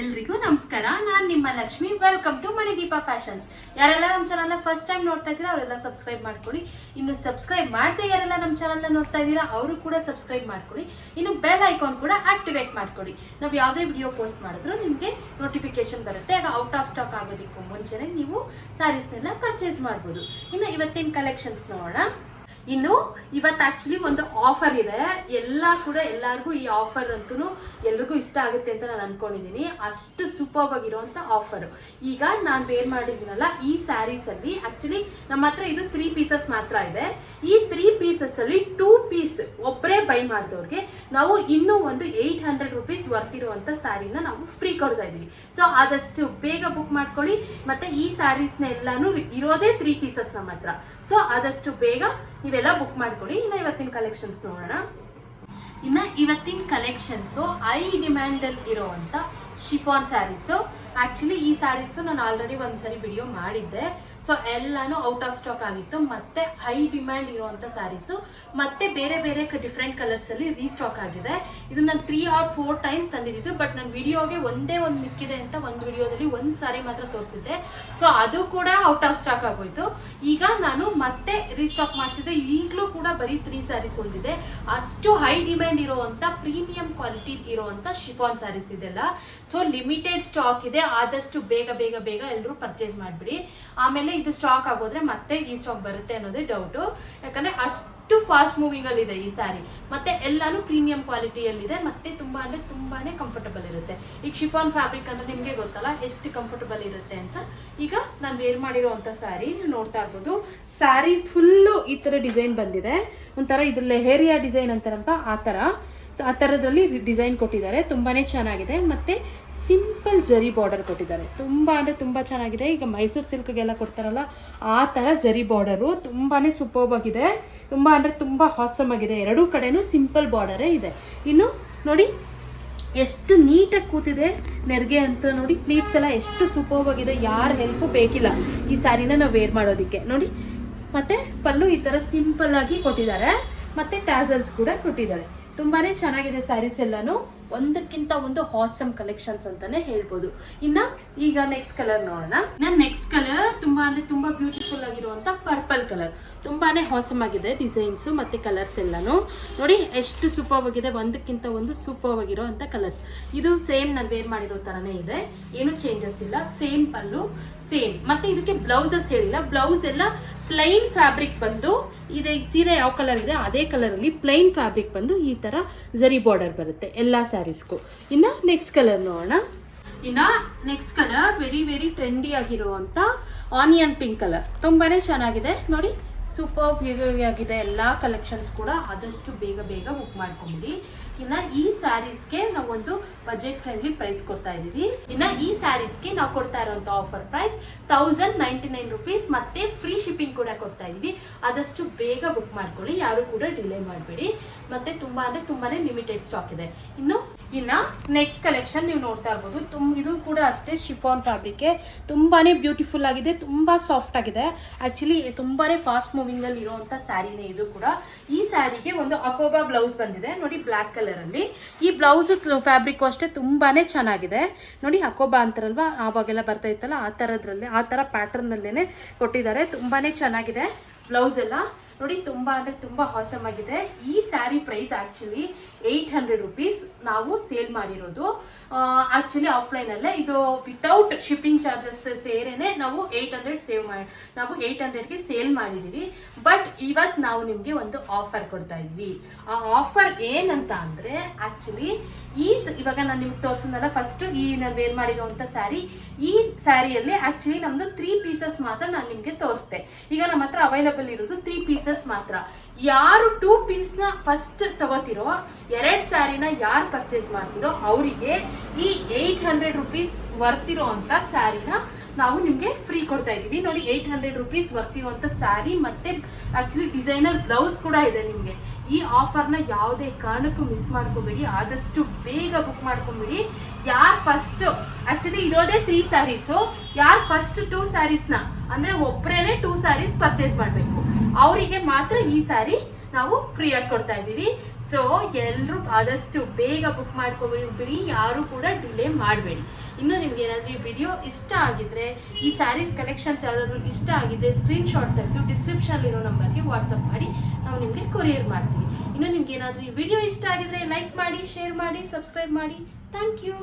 ಎಲ್ರಿಗೂ ನಮಸ್ಕಾರ. ನಾನು ನಿಮ್ಮ Lakshmi. Welcome to Manideepa fashions ಯಾರೆಲ್ಲ ನಮ್ಮ ಚಾನಲ್ನ ಫಸ್ಟ್ ಟೈಮ್ ನೋಡ್ತಾ ಇದ್ದೀರಾ, ಅವರೆಲ್ಲ ಸಬ್ಸ್ಕ್ರೈಬ್ ಮಾಡ್ಕೊಳ್ಳಿ ಇನ್ನು ಸಬ್ಸ್ಕ್ರೈಬ್ ಮಾಡದೆ ಯಾರೆಲ್ಲ ನಮ್ಮ ಚಾನಲ್ನ ನೋಡ್ತಾ ಇದ್ದೀರಾ, ಅವರು ಕೂಡ ಸಬ್ಸ್ಕ್ರೈಬ್ ಮಾಡ್ಕೊಳ್ಳಿ ಇನ್ನು ಬೆಲ್ ಐಕಾನ್ ಕೂಡ ಆಕ್ಟಿವೇಟ್ ಮಾಡ್ಕೊಳ್ಳಿ ನಾವು ಯಾವುದೇ ವಿಡಿಯೋ ಪೋಸ್ಟ್ ಮಾಡಿದ್ರು ನಿಮಗೆ ನೋಟಿಫಿಕೇಶನ್ ಬರುತ್ತೆ. ಆಗ ಔಟ್ ಆಫ್ ಸ್ಟಾಕ್ ಆಗೋದಕ್ಕೂ ಮುಂಚೆನೆ ನೀವು ಸ್ಯಾರೀಸ್ನೆಲ್ಲ ಪರ್ಚೇಸ್ ಮಾಡ್ಬೋದು. ಇನ್ನು ಇವತ್ತಿನ ಕಲೆಕ್ಷನ್ಸ್ ನೋಡೋಣ. ಇನ್ನು ಇವತ್ತು ಆ್ಯಕ್ಚುಲಿ ಒಂದು ಆಫರ್ ಇದೆ. ಎಲ್ಲ ಕೂಡ ಎಲ್ಲರಿಗೂ ಈ ಆಫರ್ ಅಂತೂ ಎಲ್ರಿಗೂ ಇಷ್ಟ ಆಗುತ್ತೆ ಅಂತ ನಾನು ಅನ್ಕೊಂಡಿದ್ದೀನಿ ಅಷ್ಟು ಸೂಪರ್ ಆಗಿರುವಂಥ ಆಫರ್ ಈಗ ನಾನು ವೇರ್ ಮಾಡಿದ್ದೀನಲ್ಲ, ಈ ಸ್ಯಾರೀಸ್ ಅಲ್ಲಿ ಆಕ್ಚುಲಿ ನಮ್ಮ ಹತ್ರ ಇದು ತ್ರೀ ಪೀಸಸ್ ಮಾತ್ರ ಇದೆ. ಈ ತ್ರೀ ಪೀಸಸ್ ಅಲ್ಲಿ ಟೂ ಪೀಸ್ ಒಬ್ಬರೇ ಬೈ ಮಾಡಿದವ್ರಿಗೆ ನಾವು ಇನ್ನೂ ಒಂದು ಏಯ್ಟ್ ಹಂಡ್ರೆಡ್ ರುಪೀಸ್ ಇರುವಂಥ ಸ್ಯಾರಿನ ನಾವು ಫ್ರೀ ಕೊಡ್ತಾ ಇದ್ದೀವಿ. ಸೊ ಆದಷ್ಟು ಬೇಗ ಬುಕ್ ಮಾಡ್ಕೊಳ್ಳಿ. ಮತ್ತೆ ಈ ಸ್ಯಾರೀಸ್ನ ಎಲ್ಲನೂ ಇರೋದೇ ತ್ರೀ ಪೀಸಸ್ ನಮ್ಮ ಹತ್ರ. ಸೊ ಆದಷ್ಟು ಬೇಗ ನೀವೆಲ್ಲ ಬುಕ್ ಮಾಡ್ಕೊಳ್ಳಿ. ಇನ್ನು ಇವತ್ತಿನ ಕಲೆಕ್ಷನ್ಸ್ ನೋಡೋಣ. ಇನ್ನು ಇವತ್ತಿನ ಕಲೆಕ್ಷನ್ಸು ಐ ಡಿಮ್ಯಾಂಡಲ್ಲಿ ಇರೋವಂಥ ಶಿಫಾನ್ ಸ್ಯಾರೀಸು ಆ್ಯಕ್ಚುಲಿ ಈ ಸ್ಯಾರೀಸ್ದು ನಾನು ಆಲ್ರೆಡಿ ಒಂದ್ಸರಿ ವಿಡಿಯೋ ಮಾಡಿದ್ದೆ. ಸೊ ಎಲ್ಲಾನು ಔಟ್ ಆಫ್ ಸ್ಟಾಕ್ ಆಗಿತ್ತು. ಮತ್ತೆ ಹೈ ಡಿಮ್ಯಾಂಡ್ ಇರುವಂಥ ಸ್ಯಾರೀಸು ಮತ್ತೆ ಬೇರೆ ಬೇರೆ ಡಿಫ್ರೆಂಟ್ ಕಲರ್ಸಲ್ಲಿ ರೀಸ್ಟಾಕ್ ಆಗಿದೆ. ಇದು ನಾನು ತ್ರೀ ಆರ್ ಫೋರ್ ಟೈಮ್ಸ್ ತಂದಿದ್ದು ಬಟ್ ನನ್ನ ವಿಡಿಯೋಗೆ ಒಂದೇ ಒಂದು ಮಿಕ್ಕಿದೆ ಅಂತ ಒಂದು ವಿಡಿಯೋದಲ್ಲಿ ಒಂದು ಸಾರಿ ಮಾತ್ರ ತೋರಿಸಿದ್ದೆ. ಸೊ ಅದು ಕೂಡ ಔಟ್ ಆಫ್ ಸ್ಟಾಕ್ ಆಗೋಯ್ತು. ಈಗ ನಾನು ಮತ್ತೆ ರೀಸ್ಟಾಕ್ ಮಾಡಿಸಿದ್ದೆ. ಈಗಲೂ ಕೂಡ ಬರೀ ತ್ರೀ ಸ್ಯಾರೀಸ್ ಉಳಿದಿದೆ. ಅಷ್ಟು ಹೈ ಡಿಮ್ಯಾಂಡ್ ಇರುವಂಥ ಪ್ರೀಮಿಯಂ ಕ್ವಾಲಿಟಿ ಇರುವಂಥ ಶಿಫಾನ್ ಸ್ಯಾರೀಸ್ ಇದೆಲ್ಲ. ಸೊ ಲಿಮಿಟೆಡ್ ಸ್ಟಾಕ್ ಇದೆ, ಆದಷ್ಟು ಬೇಗ ಬೇಗ ಬೇಗ ಎಲ್ಲರೂ ಪರ್ಚೇಸ್ ಮಾಡಿಬಿಡಿ. ಆಮೇಲೆ ಇದು ಸ್ಟಾಕ್ ಆಗೋದ್ರೆ ಮತ್ತೆ ಈ ಸ್ಟಾಕ್ ಬರುತ್ತೆ ಅನ್ನೋದೇ ಡೌಟು ಯಾಕಂದ್ರೆ ಅಷ್ಟು ಫಾಸ್ಟ್ ಮೂವಿಂಗ್ ಅಲ್ಲಿ ಇದೆ ಈ ಸ್ಯಾರಿ ಮತ್ತೆ ಎಲ್ಲಾನು ಪ್ರೀಮಿಯಂ ಕ್ವಾಲಿಟಿಯಲ್ಲಿದೆ ಮತ್ತೆ ತುಂಬಾ ಅಂದರೆ ತುಂಬಾನೇ ಕಂಫರ್ಟಬಲ್ ಇರುತ್ತೆ. ಈಗ ಶಿಫಾನ್ ಫ್ಯಾಬ್ರಿಕ್ ಅಂದ್ರೆ ನಿಮಗೆ ಗೊತ್ತಲ್ಲ, ಎಷ್ಟು ಕಂಫರ್ಟಬಲ್ ಇರುತ್ತೆ ಅಂತ. ಈಗ ನಾನು ವೇರ್ ಮಾಡಿರೋವಂಥ ಸ್ಯಾರಿ ನೀವು ನೋಡ್ತಾ ಇರ್ಬೋದು. ಸ್ಯಾರಿ ಫುಲ್ಲು ಈ ಥರ ಡಿಸೈನ್ ಬಂದಿದೆ. ಒಂಥರ ಇದು ಲೆಹೇರಿಯಾ ಡಿಸೈನ್ ಅಂತಾರಲ್ವಾ, ಆ ಥರ ಸೊ ಆ ಥರದ್ರಲ್ಲಿ ಡಿಸೈನ್ ಕೊಟ್ಟಿದ್ದಾರೆ. ತುಂಬಾ ಚೆನ್ನಾಗಿದೆ. ಮತ್ತು ಸಿಂಪಲ್ ಜರಿ ಬಾರ್ಡರ್ ಕೊಟ್ಟಿದ್ದಾರೆ. ತುಂಬ ಅಂದರೆ ತುಂಬ ಚೆನ್ನಾಗಿದೆ. ಈಗ ಮೈಸೂರು ಸಿಲ್ಕ್ಗೆಲ್ಲ ಕೊಡ್ತಾರಲ್ಲ, ಆ ಥರ ಜರಿ ಬಾರ್ಡರು ತುಂಬಾ ಆಗಿದೆ. ತುಂಬ ಅಂದರೆ ತುಂಬ ಹಾಸಮ್ ಆಗಿದೆ. ಎರಡೂ ಕಡೆನೂ ಸಿಂಪಲ್ ಬಾರ್ಡರೇ ಇದೆ. ಇನ್ನು ನೋಡಿ, ಎಷ್ಟು ನೀಟಾಗಿ ಕೂತಿದೆ ನೆರಿಗೆ ಅಂತ ನೋಡಿ. ಪ್ಲೀಟ್ಸ್ ಎಲ್ಲ ಎಷ್ಟು ಸೂಪರ್ಬ್ ಆಗಿದೆ. ಯಾರ ಹೆಲ್ಪು ಬೇಕಿಲ್ಲ ಈ ಸ್ಯಾರಿನ ನಾವು ವೇರ್ ಮಾಡೋದಕ್ಕೆ. ನೋಡಿ, ಮತ್ತು ಪಲ್ಲು ಈ ಥರ ಸಿಂಪಲ್ ಆಗಿ ಕೊಟ್ಟಿದ್ದಾರೆ. ಮತ್ತು ಟ್ಯಾಸಲ್ಸ್ ಕೂಡ ಕೊಟ್ಟಿದ್ದಾರೆ. ತುಂಬಾನೇ ಚೆನ್ನಾಗಿದೆ ಸ್ಯಾರೀಸ್ ಎಲ್ಲಾನು. ಒಂದಕ್ಕಿಂತ ಒಂದು ಹಾಸಮ್ ಕಲೆಕ್ಷನ್ಸ್ ಅಂತಾನೆ ಹೇಳ್ಬೋದು. ಇನ್ನ ಈಗ ನೆಕ್ಸ್ಟ್ ಕಲರ್ ನೋಡೋಣ. ನಾನು ನೆಕ್ಸ್ಟ್ ಕಲರ್ ತುಂಬಾ ಅಂದ್ರೆ ತುಂಬಾ ಬ್ಯೂಟಿಫುಲ್ ಆಗಿರುವಂತ ಪರ್ಪಲ್ ಕಲರ್ ತುಂಬಾನೇ ಹಾಸಮ್ ಆಗಿದೆ ಡಿಸೈನ್ಸ್ ಮತ್ತೆ ಕಲರ್ಸ್ ಎಲ್ಲಾನು. ನೋಡಿ ಎಷ್ಟು ಸೂಪರ್ ಆಗಿದೆ, ಒಂದಕ್ಕಿಂತ ಒಂದು ಸೂಪರ್ ಆಗಿರುವಂತ ಕಲರ್ಸ್ ಇದು ಸೇಮ್ ನಾನು ವೇರ್ ಮಾಡಿರೋ ತರಾನೇ ಇದೆ. ಏನು ಚೇಂಜಸ್ ಇಲ್ಲ. ಸೇಮ್ ಪಲ್ಲು ಸೇಮ್ ಮತ್ತೆ ಇದಕ್ಕೆ ಬ್ಲೌಸಸ್ ಹೇಳಿಲ್ಲ. ಬ್ಲೌಸ್ ಎಲ್ಲ ಪ್ಲೈನ್ ಫ್ಯಾಬ್ರಿಕ್ ಬಂದು, ಇದೆ, ಸೀರೆ ಯಾವ ಕಲರ್ ಇದೆ, ಅದೇ ಕಲರಲ್ಲಿ ಪ್ಲೈನ್ ಫ್ಯಾಬ್ರಿಕ್ ಬಂದು ಈ ತರ ಜರಿ ಬಾರ್ಡರ್ ಬರುತ್ತೆ. ಎಲ್ಲ ಸ್ಯಾರೀಸ್ಗೂ. ಇನ್ನು ನೆಕ್ಸ್ಟ್ ಕಲರ್ ನೋಡೋಣ. ಇನ್ನು next colour very very trendy ಆಗಿರುವಂಥ ಆನಿಯನ್ ಪಿಂಕ್ ಕಲರ್ ತುಂಬಾ ಚೆನ್ನಾಗಿದೆ. ನೋಡಿ ಸೂಪರ್ ಆಗಿದೆ. ಎಲ್ಲ ಕಲೆಕ್ಷನ್ಸ್ ಕೂಡ ಆದಷ್ಟು ಬೇಗ ಬೇಗ ಬುಕ್ ಮಾಡ್ಕೊಂಬಿಡಿ. ಇನ್ನ ಈ ಸ್ಯಾರೀಸ್ಗೆ ನಾವು ಒಂದು ಬಜೆಟ್ ಫ್ರೆಂಡ್ಲಿ ಪ್ರೈಸ್ ಕೊಡ್ತಾ ಇದೀವಿ ಇನ್ನ ಈ ಸ್ಯಾರೀಸ್ಗೆ ನಾವು ಕೊಡ್ತಾ ಇರುವಂತ offer price thousand ninety nine rupees ಮತ್ತೆ ಫ್ರೀ ಶಿಪ್ಪಿಂಗ್ ಕೂಡ ಕೊಡ್ತಾ ಇದೀವಿ ಆದಷ್ಟು ಬೇಗ ಬುಕ್ ಮಾಡ್ಕೊಳ್ಳಿ, ಯಾರು ಕೂಡ ಡಿಲೇ ಮಾಡಬೇಡಿ. ಮತ್ತೆ ತುಂಬಾ ಅಂದ್ರೆ ತುಂಬಾನೇ ಲಿಮಿಟೆಡ್ ಸ್ಟಾಕ್ ಇದೆ. ಇನ್ನು ಇನ್ನ ನೆಕ್ಸ್ಟ್ ಕಲೆಕ್ಷನ್ ನೀವು ನೋಡ್ತಾ ಇರ್ಬೋದು. ತುಮ್, ಇದು ಕೂಡ ಅಷ್ಟೇ ಶಿಫಾನ್ ಫ್ಯಾಬ್ರಿಕ್ ತುಂಬಾನೇ ಬ್ಯೂಟಿಫುಲ್ ಆಗಿದೆ, ತುಂಬಾ ಸಾಫ್ಟ್ ಆಗಿದೆ. ಆಕ್ಚುಲಿ ತುಂಬಾನೇ ಫಾಸ್ಟ್ ಮೂವಿಂಗ್ ಅಲ್ಲಿ ಇರುವಂತ ಸ್ಯಾರಿನೇ ಇದು ಕೂಡ. ಈ ಸ್ಯಾರಿಗೆ ಒಂದು ಅಕೋಬಾ ಬ್ಲೌಸ್ ಬಂದಿದೆ. ನೋಡಿ ಬ್ಲಾಕ್ ಕಲರ್ ಅಲ್ಲಿ ಈ ಬ್ಲೌಸ್ ಫ್ಯಾಬ್ರಿಕ್ ಅಷ್ಟೇ ತುಂಬಾನೇ ಚೆನ್ನಾಗಿದೆ. ನೋಡಿ ಅಕೋಬಾ ಅಂತಾರಲ್ವಾ? ಆವಾಗೆಲ್ಲ ಬರ್ತಾ ಇತ್ತಲ್ಲ, ಆ ಥರದ್ರಲ್ಲೇ ಆ ಥರ ಪ್ಯಾಟರ್ನ್ ಅಲ್ಲೇನೆ ಕೊಟ್ಟಿದ್ದಾರೆ. ತುಂಬಾನೇ ಚೆನ್ನಾಗಿದೆ ಬ್ಲೌಸ್ ಎಲ್ಲ. ನೋಡಿ, ತುಂಬಾ ಅಂದ್ರೆ ತುಂಬಾ ಹಾಸಮ್ ಆಗಿದೆ. ಈ saree price actually eight hundred rupees ನಾವು ಸೇಲ್ ಮಾಡಿರೋದು. ಆಕ್ಚುಲಿ ಆಫ್ಲೈನಲ್ಲೇ ಇದು ವಿತೌಟ್ ಶಿಪ್ಪಿಂಗ್ ಚಾರ್ಜಸ್ ಸೇರೇನೆ ನಾವು ಏಯ್ಟ್ ಹಂಡ್ರೆಡ್ ಸೇವ್ ಮಾಡಿ ನಾವು ಏಯ್ಟ್ ಹಂಡ್ರೆಡ್ಗೆ ಸೇಲ್ ಮಾಡಿದೀವಿ. ಬಟ್ ಇವತ್ತು ನಾವು ನಿಮಗೆ ಒಂದು ಆಫರ್ ಕೊಡ್ತಾ ಇದ್ವಿ. ಆ ಆಫರ್ ಏನಂತ ಅಂದರೆ ಆಕ್ಚುಲಿ ಈ ಇವಾಗ ನಾನು ನಿಮ್ಗೆ ತೋರಿಸಿದ್ನಲ್ಲ ಫಸ್ಟ್ ಈ ನಾನು ವೇರ್ ಮಾಡಿರೋವಂಥ ಸ್ಯಾರಿ ಈ ಸ್ಯಾರಿಯಲ್ಲಿ ಆಕ್ಚುಲಿ ನಮ್ದು ತ್ರೀ ಪೀಸಸ್ ಮಾತ್ರ ನಾನು ನಿಮಗೆ ತೋರಿಸ್ದೆ. ಈಗ ನಮ್ಮ ಹತ್ರ ಅವೈಲಬಲ್ ಇರೋದು ತ್ರೀ ಪೀಸಸ್ ಮಾತ್ರ. ಯಾರು ಟೂ ಪೀಸ್ನ ಫಸ್ಟ್ ತಗೋತಿರೋ, ಎರಡು ಸ್ಯಾರಿನ ಯಾರು ಪರ್ಚೇಸ್ ಮಾಡ್ತಿರೋ, ಅವರಿಗೆ ಈ ಏಯ್ಟ್ ಹಂಡ್ರೆಡ್ ರುಪೀಸ್ ವರ್ತಿರೋ ಅಂತ ಸ್ಯಾರಿನ ನಾವು ನಿಮಗೆ ಫ್ರೀ ಕೊಡ್ತಾ ಇದೀವಿ ನೋಡಿ ಏಯ್ಟ್ ಹಂಡ್ರೆಡ್ ರುಪೀಸ್ ವರ್ತಿರುವಂಥ ಸ್ಯಾರಿ ಮತ್ತೆ ಆಕ್ಚುಲಿ ಡಿಸೈನರ್ ಬ್ಲೌಸ್ ಕೂಡ ಇದೆ ನಿಮಗೆ. ಈ ಆಫರ್ನ ಯಾವುದೇ ಕಾರಣಕ್ಕೂ ಮಿಸ್ ಮಾಡ್ಕೊಬೇಡಿ. ಆದಷ್ಟು ಬೇಗ ಬುಕ್ ಮಾಡ್ಕೊಂಬಿಡಿ. ಯಾರು ಫಸ್ಟ್ ಆಕ್ಚುಲಿ ಇರೋದೇ ತ್ರೀ ಸ್ಯಾರೀಸು ಯಾರು ಫಸ್ಟ್ ಟೂ ಸ್ಯಾರೀಸ್ನ ಅಂದ್ರೆ ಒಬ್ಬರೇನೆ ಟೂ ಸ್ಯಾರೀಸ್ ಪರ್ಚೇಸ್ ಮಾಡಬೇಕು. ಅವರಿಗೆ ಮಾತ್ರ ಈ ಸಾರಿ ನಾವು ಫ್ರೀಯಾಗಿ ಕೊಡ್ತಾ ಇದ್ದೀವಿ. ಸೊ ಎಲ್ಲರೂ ಆದಷ್ಟು ಬೇಗ ಬುಕ್ ಮಾಡ್ಕೊಬಿಡಿ ಯಾರು ಕೂಡ ಡಿಲೇ ಮಾಡಬೇಡಿ. ಇನ್ನು ನಿಮ್ಗೆ ಏನಾದ್ರೂ ಈ ವಿಡಿಯೋ ಇಷ್ಟ ಆಗಿದ್ರೆ, ಈ ಸ್ಯಾರೀಸ್ ಕಲೆಕ್ಷನ್ಸ್ ಯಾವುದಾದ್ರೂ ಇಷ್ಟ ಆಗಿದೆ ಸ್ಕ್ರೀನ್ಶಾಟ್ ತೆಗೆದು ಡಿಸ್ಕ್ರಿಪ್ಷನಲ್ಲಿರೋ ನಂಬರ್ಗೆ ವಾಟ್ಸಪ್ ಮಾಡಿ, ನಾವು ನಿಮಗೆ ಕೊರಿಯರ್ ಮಾಡ್ತೀವಿ. ಇನ್ನು ನಿಮ್ಗೆ ಏನಾದ್ರೂ ಈ ವಿಡಿಯೋ ಇಷ್ಟ ಆಗಿದ್ರೆ ಲೈಕ್ ಮಾಡಿ ಶೇರ್ ಮಾಡಿ ಸಬ್ಸ್ಕ್ರೈಬ್ ಮಾಡಿ. Thank you